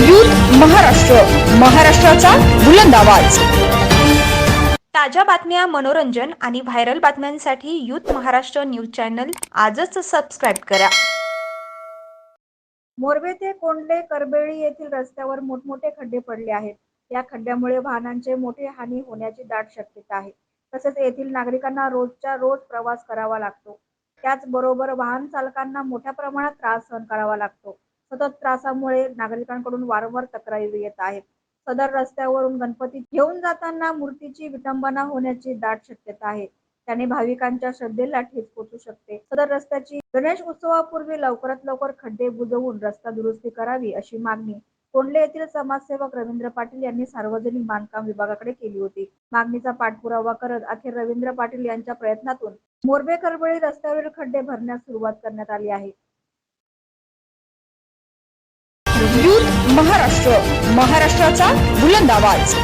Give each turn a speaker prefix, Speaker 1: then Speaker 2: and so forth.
Speaker 1: Youth Maharashtra महाराष्ट्राचा बुलंद आवाज.
Speaker 2: ताज्या बातम्या मनोरंजन आणि व्हायरल बातम्यांसाठी यूथ महाराष्ट्र न्यूज चॅनल आजच सबस्क्राईब करा.
Speaker 3: मोरबे ते कोंडले करबेळी येथील रस्त्यावर मोठमोठे खड्डे पडले आहेत. या खड्ड्यामुळे वाहनांचे मोठी हानी होण्याची दाट शक्यता आहे. तसेच येथील नागरिकांना रोजच्या रोज प्रवास करावा लागतो. त्याचबरोबर वाहन चालकांना मोठ्या प्रमाणात त्रास सहन करावा लागतो. सतत त्रासामुळे नागरिकांकडून वारंवार तक्रारी येत आहेत. सदर रस्त्यावरून गणपती घेऊन जाताना मूर्तीची विटंबना होण्याची दाट शक्यता आहे. त्याने भाविकांच्या श्रद्धेला ठेच पोचू शकते. सदर रस्त्याची गणेश उत्सवापूर्वी लवकरात लवकर खड्डे बुजवून रस्ता दुरुस्ती करावी अशी मागणी कोंडले येथील समाजसेवक रवींद्र पाटील यांनी सार्वजनिक बांधकाम विभागाकडे केली होती. मागणीचा पाठपुरावा करत अखेर रवींद्र पाटील यांच्या प्रयत्नातून मोरबे करबळी रस्त्यावरील खड्डे भरण्यास सुरुवात करण्यात आली आहे.
Speaker 1: युथ महाराष्ट्र महाराष्ट्राचा बुलंद आवाज.